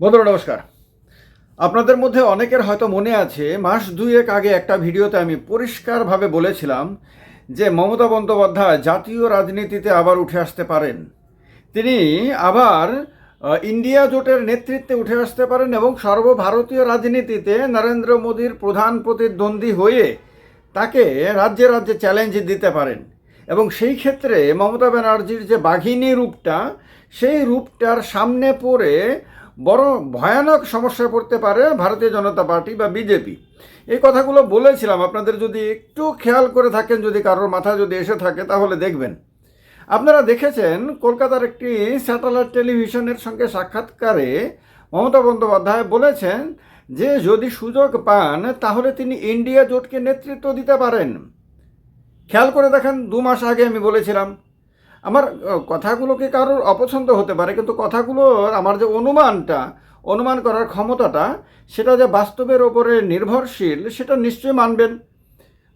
বন্ধুরা, নমস্কার। আপনাদের মধ্যে অনেকের হয়তো মনে আছে, মাস দুয়েক আগে একটা ভিডিওতে আমি পরিষ্কারভাবে বলেছিলাম যে মমতা বন্দ্যোপাধ্যায় জাতীয় রাজনীতিতে আবার উঠে আসতে পারেন। তিনি আবার ইন্ডিয়া জোটের নেতৃত্বে উঠে আসতে পারেন এবং সর্বভারতীয় রাজনীতিতে নরেন্দ্র মোদীর প্রধান প্রতিদ্বন্দ্বী হয়ে তাকে রাজ্যে রাজ্যে চ্যালেঞ্জ দিতে পারেন। এবং সেই ক্ষেত্রে মমতা ব্যানার্জির যে বাঘিনী রূপটা, সেই রূপটার সামনে পড়ে বড় ভয়ানক সমস্যায় পড়তে পারে ভারতীয় জনতা পার্টি বা বিজেপি। এই কথাগুলো বলেছিলাম, আপনাদের যদি একটু খেয়াল করে থাকেন, যদি কারোর মাথা যদি এসে থাকে, তাহলে দেখবেন। আপনারা দেখেছেন, কলকাতার একটি স্যাটেলাইট টেলিভিশনের সঙ্গে সাক্ষাৎকারে মমতা বন্দ্যোপাধ্যায় বলেছেন যে, যদি সুযোগ পান, তাহলে তিনি ইন্ডিয়া জোটকে নেতৃত্ব দিতে পারেন। খেয়াল করে দেখেন, দু মাস আগে আমি বলেছিলাম আমার কথাগুলোকে কারোর অপছন্দ হতে পারে? কিন্তু কথাগুলোর আমার যে অনুমানটা, অনুমান করার ক্ষমতাটা, সেটা যে বাস্তবের ওপরে নির্ভরশীল, সেটা নিশ্চয়ই মানবেন।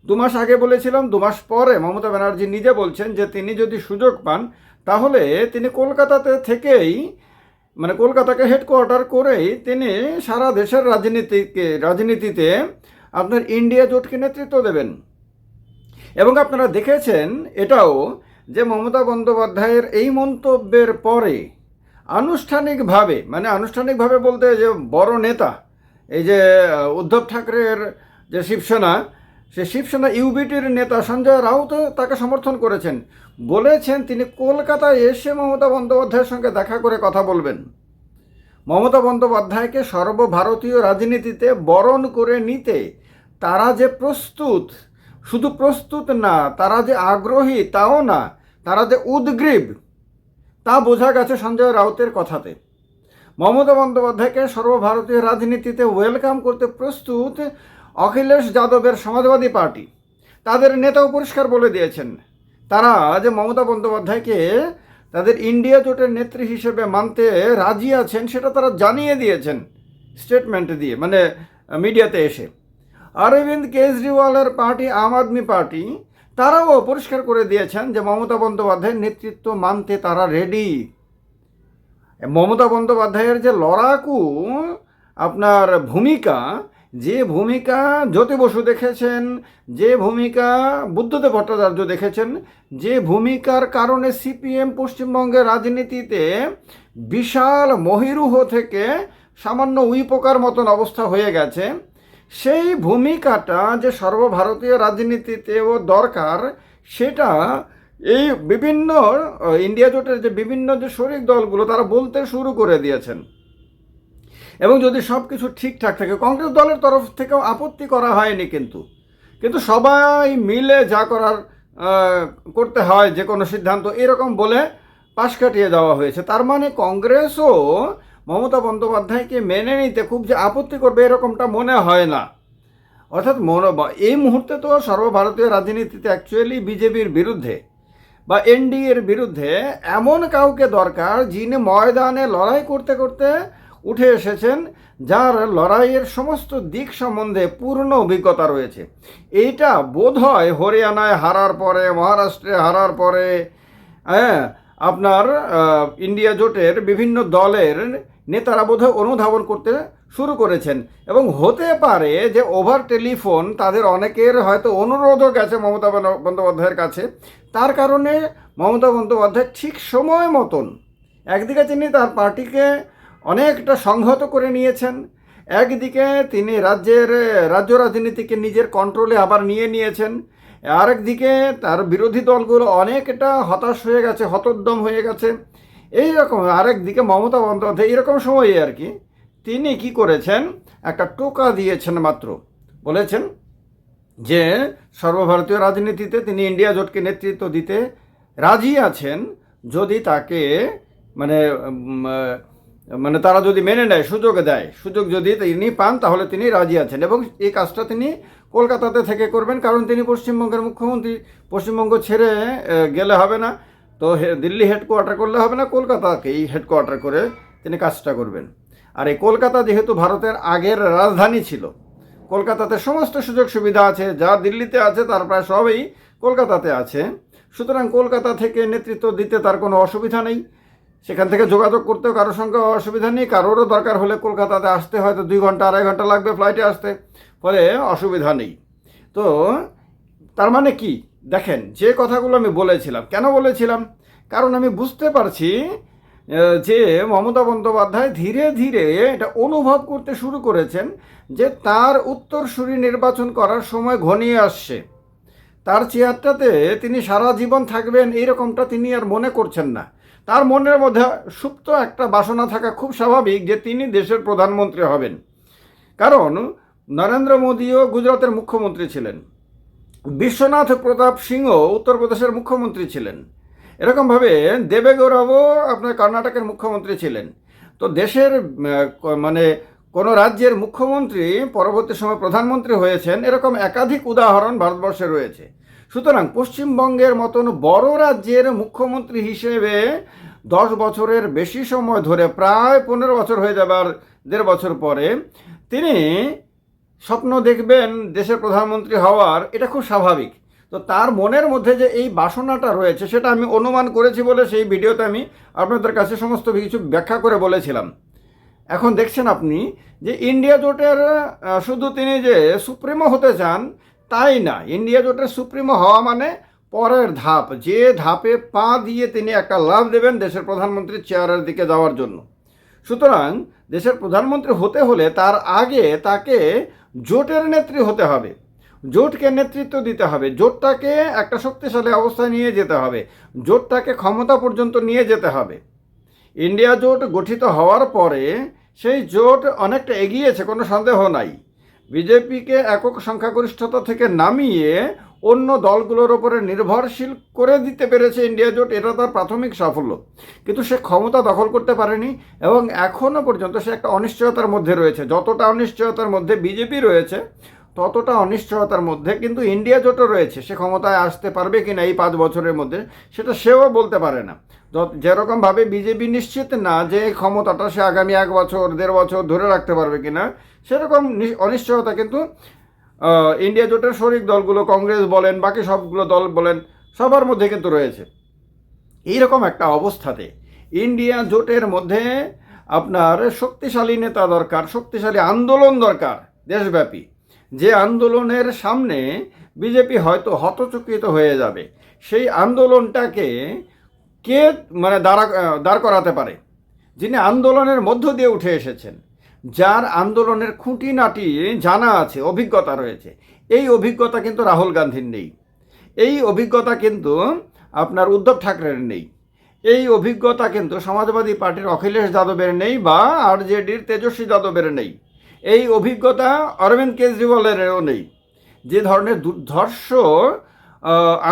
দু মাস আগে বলেছিলাম, দু মাস পরে মমতা ব্যানার্জি নিজে বলছেন যে তিনি যদি সুযোগ পান, তাহলে তিনি কলকাতাতে থেকেই মানে কলকাতাকে হেডকোয়ার্টার করেই তিনি সারা দেশের রাজনীতিকে, রাজনীতিতে আপনার ইন্ডিয়া জোটকে নেতৃত্ব দেবেন। এবং আপনারা দেখেছেন, এটাও যে মমতা বন্দ্যোপাধ্যায়ের এই মন্তব্যের পরে আনুষ্ঠানিকভাবে মানে আনুষ্ঠানিকভাবে বলতে যে বড় নেতা, এই যে উদ্ধব ঠাকরের যে শিবসেনা, সে শিবসেনা ইউবিটির নেতা সঞ্জয় রাউত তাকে সমর্থন করেছেন। বলেছেন তিনি কলকাতায় এসে মমতা বন্দ্যোপাধ্যায়ের সঙ্গে দেখা করে কথা বলবেন। মমতা বন্দ্যোপাধ্যায়কে সর্বভারতীয় রাজনীতিতে বরণ করে নিতে তারা যে প্রস্তুত, শুধু প্রস্তুত না, তারা যে আগ্রহী, তাও না তারা যে উদ্গ্রীব, তা বোঝা গেছে সঞ্জয় রাউতের কথাতে। মমতা বন্দ্যোপাধ্যায়কে সর্বভারতীয় রাজনীতিতে ওয়েলকাম করতে প্রস্তুত অখিলেশ যাদবের সমাজবাদী পার্টি। তাদের নেতাও পরিষ্কার বলে দিয়েছেন। তারা যে মমতা বন্দ্যোপাধ্যায়কে তাদের ইন্ডিয়া জোটের নেত্রী হিসেবে মানতে রাজি আছেন, সেটা তারা জানিয়ে দিয়েছেন স্টেটমেন্ট দিয়ে মানে মিডিয়াতে এসে। অরবিন্দ কেজরিওয়ালের পার্টি, আম আদমি পার্টি তারাও পরিষ্কার করে দিয়েছেন যে মমতা বন্দ্যোপাধ্যায়ের নেতৃত্ব মানতে তারা রেডি মমতা বন্দ্যোপাধ্যায়ের যে লড়াকু, আপনার ভূমিকা, যে ভূমিকা জ্যোতি বসু দেখেছেন, যে ভূমিকা বুদ্ধদেব ভট্টাচার্য দেখেছেন, যে ভূমিকার কারণে সিপিএম পশ্চিমবঙ্গের রাজনীতিতে বিশাল মহিরুহ থেকে সামান্য উইপোকার মতন অবস্থা হয়ে গেছে। সেই ভূমিকাটা যে সর্বভারতীয় রাজনীতিতেও দরকার, সেটা এই বিভিন্ন ইন্ডিয়া জোটের যে বিভিন্ন যে শরিক দলগুলো, তারা বলতে শুরু করে দিয়েছেন। এবং যদি সব কিছু ঠিকঠাক থাকে, কংগ্রেস দলের তরফ থেকেও আপত্তি করা হয়নি কিন্তু। কিন্তু সবাই মিলে যা করার করতে হয়, যে কোনো সিদ্ধান্ত এরকম বলে পাশ কাটিয়ে দেওয়া হয়েছে। তার মানে কংগ্রেসও মমতা বন্দ্যোপাধ্যায়কে মেনে নিতে খুব যে আপত্তি করবে এরকমটা মনে হয় না। অর্থাৎ মনো, এই মুহূর্তে তো সর্বভারতীয় রাজনীতিতে অ্যাকচুয়ালি বিজেপির বিরুদ্ধে বা এনডিএর বিরুদ্ধে এমন কাউকে দরকার যিনি ময়দানে লড়াই করতে করতে উঠে এসেছেন, যার লড়াইয়ের সমস্ত দিক সম্বন্ধে পূর্ণ অভিজ্ঞতা রয়েছে। এইটা বোধ হয় হরিয়ানায় হারার পরে, মহারাষ্ট্রে হারার পরে হ্যাঁ আপনার ইন্ডিয়া জোটের বিভিন্ন দলের নেতারা বোধহয় অনুধাবন করতে শুরু করেছেন। এবং হতে পারে যে ওভার টেলিফোন তাদের অনেকের হয়তো অনুরোধও গেছে মমতা বন্দ্যোপাধ্যায়ের কাছে। তার কারণে মমতা বন্দ্যোপাধ্যায় ঠিক সময় মতন একদিকে তিনি তার পার্টিকে অনেকটা সংহত করে নিয়েছেন, একদিকে তিনি রাজ্যের, রাজ্য রাজনীতিকে নিজের কন্ট্রোলে আবার নিয়ে নিয়েছেন, আরেকদিকে তার বিরোধী দলগুলো অনেকটা হতাশ হয়ে গেছে, হতোদ্যম হয়ে গেছে। এই রকম আরেকদিকে মমতা বন্দ্যোপাধ্যায় এরকম সময়ে আর কি, তিনি কি করেছেন? একটা টোকা দিয়েছেন মাত্র। বলেছেন যে সর্বভারতীয় রাজনীতিতে তিনি ইন্ডিয়া জোটকে নেতৃত্ব দিতে রাজি আছেন, যদি তাকে মানে মানে তারা যদি মেনে নেয়, সুযোগ দেয়, সুযোগ যদি তিনি পান, তাহলে তিনি রাজি আছেন। এবং এই কাজটা তিনি কলকাতাতে থেকে করবেন, কারণ তিনি পশ্চিমবঙ্গের মুখ্যমন্ত্রী। পশ্চিমবঙ্গ ছেড়ে গেলে হবে না। তো দিল্লি হেডকোয়ার্টার করলে হবে না কলকাতাকেই হেডকোয়ার্টার করে তিনি কাজটা করবেন। আর এই কলকাতা যেহেতু ভারতের আগের রাজধানী ছিল, কলকাতাতে সমস্ত সুযোগ সুবিধা আছে, যা দিল্লিতে আছে তার প্রায় সবই কলকাতাতে আছে। সুতরাং কলকাতা থেকে নেতৃত্ব দিতে তার কোনো অসুবিধা নেই। সেখান থেকে যোগাযোগ করতেও কারোর সঙ্গে অসুবিধা নেই, কারোরও দরকার হলে কলকাতাতে আসতে হয়তো দুই ঘণ্টা, আড়াই ঘণ্টা লাগবে ফ্লাইটে আসতে, ফলে অসুবিধা নেই। তো তার মানে কি? দেখেন, যে কথাগুলো আমি বলেছিলাম, কেন বলেছিলাম? কারণ আমি বুঝতে পারছি যে মমতা বন্দ্যোপাধ্যায় ধীরে ধীরে এটা অনুভব করতে শুরু করেছেন যে তার উত্তরসূরি নির্বাচন করার সময় ঘনিয়ে আসছে। তার চেয়ারটাতে তিনি সারা জীবন থাকবেন, এইরকমটা তিনি আর মনে করছেন না। তার মনের মধ্যে সুপ্ত একটা বাসনা থাকা খুব স্বাভাবিক যে তিনি দেশের প্রধানমন্ত্রী হবেন। কারণ নরেন্দ্র মোদীও গুজরাতের মুখ্যমন্ত্রী ছিলেন। বিশ্বনাথ প্রতাপ সিংহ উত্তরপ্রদেশের মুখ্যমন্ত্রী ছিলেন। এরকমভাবে দেবেগৌড়াও আপনার কর্ণাটকের মুখ্যমন্ত্রী ছিলেন। তো দেশের মানে কোনো রাজ্যের মুখ্যমন্ত্রী পরবর্তী সময় প্রধানমন্ত্রী হয়েছেন, এরকম একাধিক উদাহরণ ভারতবর্ষে রয়েছে। সুতরাং পশ্চিমবঙ্গের মতন বড় রাজ্যের মুখ্যমন্ত্রী হিসেবে দশ বছরের বেশি সময় ধরে প্রায় পনেরো বছর হয়ে যাবার দেড় বছর পরে তিনি স্বপ্ন দেখবেন দেশের প্রধানমন্ত্রী হওয়ার, এটা খুব স্বাভাবিক। তো তার মনের মধ্যে যে এই বাসনাটা রয়েছে, সেটা আমি অনুমান করেছি বলে সেই ভিডিওতে আমি আপনাদের কাছে সমস্ত কিছু ব্যাখ্যা করে বলেছিলাম। এখন দেখছেন আপনি যে ইন্ডিয়া জোটের শুধু তিনি যে সুপ্রিমো হতে চান, তাই না? ইন্ডিয়া জোটের সুপ্রিমো হওয়া মানে পরের ধাপ, যে ধাপে পা দিয়ে তিনি একটা লাভ দেবেন দেশের প্রধানমন্ত্রীর চেয়ারের দিকে যাওয়ার জন্য। সুতরাং দেশের প্রধানমন্ত্রী হতে হলে তার আগে তাকে জোটের নেত্রী হতে হবে। জোটকে নেতৃত্ব দিতে হবে। জোটটাকে একটা শক্তিশালী অবস্থায় নিয়ে যেতে হবে। জোটটাকে ক্ষমতা পর্যন্ত নিয়ে যেতে হবে। ইন্ডিয়া জোট গঠিত হওয়ার পরে সেই জোট অনেকটা এগিয়েছে, কোনো সন্দেহ নাই। বিজেপিকে একক সংখ্যাগরিষ্ঠতা থেকে নামিয়ে অন্য দলগুলোর ওপরে নির্ভরশীল করে দিতে পেরেছে ইন্ডিয়া জোট, এটা তার প্রাথমিক সাফল্য। কিন্তু সে ক্ষমতা দখল করতে পারেনি এবং এখনও পর্যন্ত সে একটা অনিশ্চয়তার মধ্যে রয়েছে। যতটা অনিশ্চয়তার মধ্যে বিজেপি রয়েছে, ততটা অনিশ্চয়তার মধ্যে কিন্তু ইন্ডিয়া জোটও রয়েছে। সে ক্ষমতায় আসতে পারবে কি না এই পাঁচ বছরের মধ্যে, সেটা সেও বলতে পারে না। যেরকমভাবে বিজেপি নিশ্চিত না যে ক্ষমতাটা সে আগামী এক বছর, দেড় বছর ধরে রাখতে পারবে কিনা, সেরকম নি- অনিশ্চয়তা কিন্তু ইন্ডিয়া জোটের শরিক দলগুলো, কংগ্রেস বলেন, বাকি সবগুলো দল বলেন, সবার মধ্যে কিন্তু রয়েছে। এইরকম একটা অবস্থাতে ইন্ডিয়া জোটের মধ্যে আপনার শক্তিশালী নেতা দরকার, শক্তিশালী আন্দোলন দরকার দেশব্যাপী। যে আন্দোলনের সামনে বিজেপি হয়তো হতচকিত হয়ে যাবে, সেই আন্দোলনটাকে কে মানে দাঁড়া দাঁড় করাতে পারে? যিনি আন্দোলনের মধ্য দিয়ে উঠে এসেছেন যার আন্দোলনের খুঁটিনাটি জানা আছে, অভিজ্ঞতা রয়েছে। এই অভিজ্ঞতা কিন্তু রাহুল গান্ধীর নেই। এই অভিজ্ঞতা কিন্তু আপনার উদ্ধব ঠাকরের নেই। এই অভিজ্ঞতা কিন্তু সমাজবাদী পার্টির অখিলেশ যাদবের নেই বা আরজেডির তেজস্বী যাদবের নেই। এই অভিজ্ঞতা অরবিন্দ কেজরিওয়ালেরও নেই। যে ধরনের দুর্ধর্ষ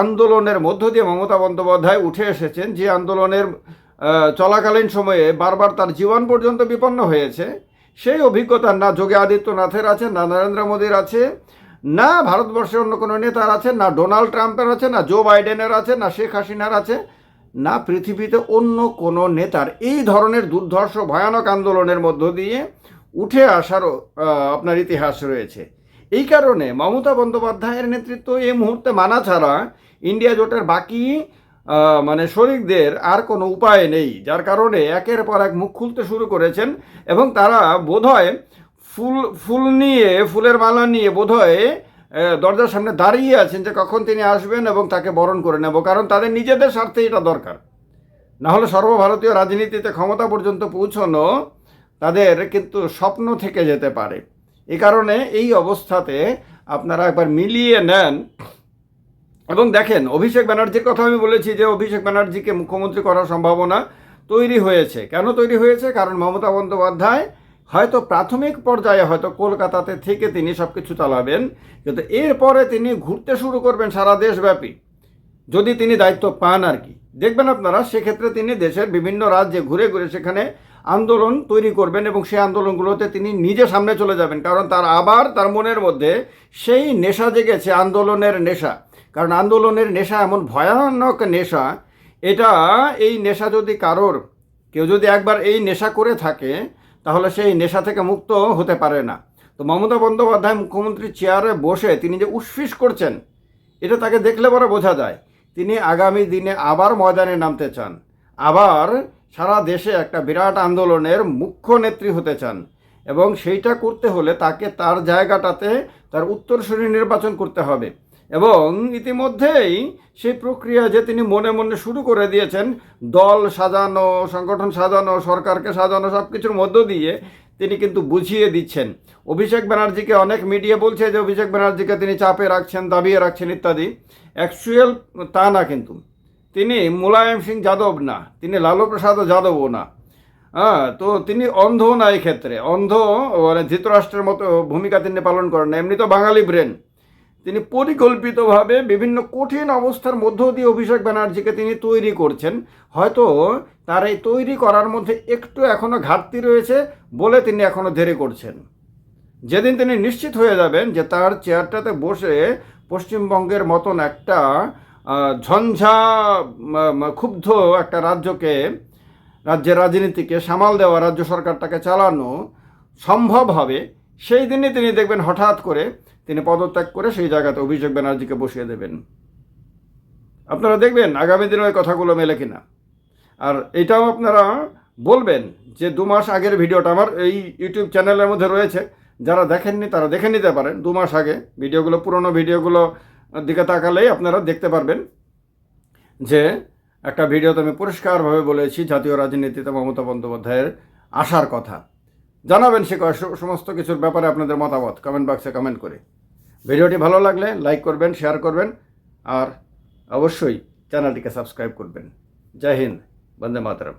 আন্দোলনের মধ্য দিয়ে মমতা বন্দ্যোপাধ্যায় উঠে এসেছেন, যে আন্দোলনের চলাকালীন সময়ে বারবার তার জীবন পর্যন্ত বিপন্ন হয়েছে সেই অভিজ্ঞতা না যোগী আদিত্যনাথের আছে, না নরেন্দ্র মোদীর আছে, না ভারতবর্ষের অন্য কোনো নেতার আছে, না ডোনাল্ড ট্রাম্পের আছে, না জো বাইডেনের আছে, না শেখ হাসিনার আছে, না পৃথিবীতে অন্য কোনো নেতার। এই ধরনের দুর্ধর্ষ, ভয়ানক আন্দোলনের মধ্য দিয়ে উঠে আসারও আপনার ইতিহাস রয়েছে। এই কারণে মমতা বন্দ্যোপাধ্যায়ের নেতৃত্ব এই মুহূর্তে মানা ছাড়া ইন্ডিয়া জোটের বাকি মানে শরিকদের আর কোনো উপায় নেই, যার কারণে একের পর এক মুখ খুলতে শুরু করেছেন এবং তারা বোধহয় ফুল ফুল নিয়ে, ফুলের মালা নিয়ে বোধহয় দরজার সামনে দাঁড়িয়ে আছেন যে কখন তিনি আসবেন এবং তাকে বরণ করে নেব, কারণ তাদের নিজেদের স্বার্থে এটা দরকার। না হলে সর্বভারতীয় রাজনীতিতে ক্ষমতা পর্যন্ত পৌঁছানো তাদের কিন্তু স্বপ্ন থেকে যেতে পারে। এ কারণে এই অবস্থাতে আপনারা একবার মিলিয়ে নেন এবং দেখেন, অভিষেক ব্যানার্জির কথা আমি বলেছি যে অভিষেক ব্যানার্জিকে মুখ্যমন্ত্রী করার সম্ভাবনা তৈরি হয়েছে। কেন তৈরি হয়েছে? কারণ মমতা বন্দ্যোপাধ্যায় হয়তো প্রাথমিক পর্যায়ে হয়তো কলকাতাতে থেকে তিনি সব কিছু চালাবেন, কিন্তু এরপরে তিনি ঘুরতে শুরু করবেন সারা দেশব্যাপী। যদি তিনি দায়িত্ব পান আর কি। দেখবেন আপনারা, সেক্ষেত্রে তিনি দেশের বিভিন্ন রাজ্যে ঘুরে ঘুরে সেখানে আন্দোলন তৈরি করবেন এবং সেই আন্দোলনগুলোতে তিনি নিজে সামনে চলে যাবেন, কারণ তার আবার তার মনের মধ্যে সেই নেশা জেগেছে, আন্দোলনের নেশা। কারণ আন্দোলনের নেশা এমন ভয়ানক নেশা, এটা এই নেশা যদি কারোর, কেউ যদি একবার এই নেশা করে থাকে, তাহলে সেই নেশা থেকে মুক্ত হতে পারে না। তো মমতা বন্দ্যোপাধ্যায় মুখ্যমন্ত্রী চেয়ারে বসে তিনি যে উসফিস করছেন, এটা তাকে দেখলে পরে বোঝা যায়। তিনি আগামী দিনে আবার ময়দানে নামতে চান, আবার সারা দেশে একটা বিরাট আন্দোলনের মুখ্য নেত্রী হতে চান এবং সেইটা করতে হলে তাকে তার জায়গাটাতে, তার উত্তরসূরি নির্বাচন করতে হবে। এবং ইতিমধ্যেই সেই প্রক্রিয়া যে তিনি মনে মনে শুরু করে দিয়েছেন, দল সাজানো, সংগঠন সাজানো, সরকারকে সাজানো সব কিছুর মধ্য দিয়ে তিনি কিন্তু বুঝিয়ে দিচ্ছেন। অভিষেক ব্যানার্জিকে অনেক মিডিয়া বলছে যে অভিষেক ব্যানার্জিকে তিনি চাপে রাখছেন, দাবিয়ে রাখছেন ইত্যাদি। অ্যাকচুয়াল তা না কিন্তু। তিনি মুলায়ম সিং যাদব না, তিনি লালু প্রসাদ যাদবও না। হ্যাঁ তো তিনি অন্ধ না ক্ষেত্রে অন্ধ মানে ধৃতরাষ্ট্রের মতো ভূমিকা তিনি পালন করেন এমনি তো বাঙালি ব্রেন। তিনি পরিকল্পিতভাবে বিভিন্ন কঠিন অবস্থার মধ্য দিয়ে অভিষেক ব্যানার্জিকে তিনি তৈরি করছেন। হয়তো তার এই তৈরি করার মধ্যে একটু এখনও ঘাটতি রয়েছে বলে তিনি এখনও দেরি করছেন। যেদিন তিনি নিশ্চিত হয়ে যাবেন যে তার চেয়ারটাতে বসে পশ্চিমবঙ্গের মতন একটা ঝঞ্ঝা ক্ষুব্ধ একটা রাজ্যকে, রাজ্যের রাজনীতিকে সামাল দেওয়া রাজ্য সরকারটাকে চালানো সম্ভব হবে। সেই দিনই তিনি দেখবেন হঠাৎ করে তিনি পদত্যাগ করে সেই জায়গাতে অভিষেক ব্যানার্জিকে বসিয়ে দেবেন। আপনারা দেখবেন আগামী দিনে ওই কথাগুলো মেলে কিনা। আর এটাও আপনারা বলবেন যে দু মাস আগের ভিডিওটা আমার এই ইউটিউব চ্যানেলের মধ্যে রয়েছে। যারা দেখেননি তারা দেখে নিতে পারেন। দু মাস আগে ভিডিওগুলো, পুরনো ভিডিওগুলো দিকে তাকালেই আপনারা দেখতে পারবেন যে একটা ভিডিওতে আমি পরিষ্কারভাবে বলেছি জাতীয় রাজনীতিতে মমতা বন্দ্যোপাধ্যায়ের আসার কথা। জানাবেন সে, সমস্ত কিছুর ব্যাপারে আপনাদের মতামত। কমেন্ট বক্সে কমেন্ট করে। ভিডিওটি ভালো লাগলে লাইক করবেন শেয়ার করবেন, আর অবশ্যই চ্যানেলটিকে সাবস্ক্রাইব করবেন। জয় হিন্দ, বন্দে মাতরম।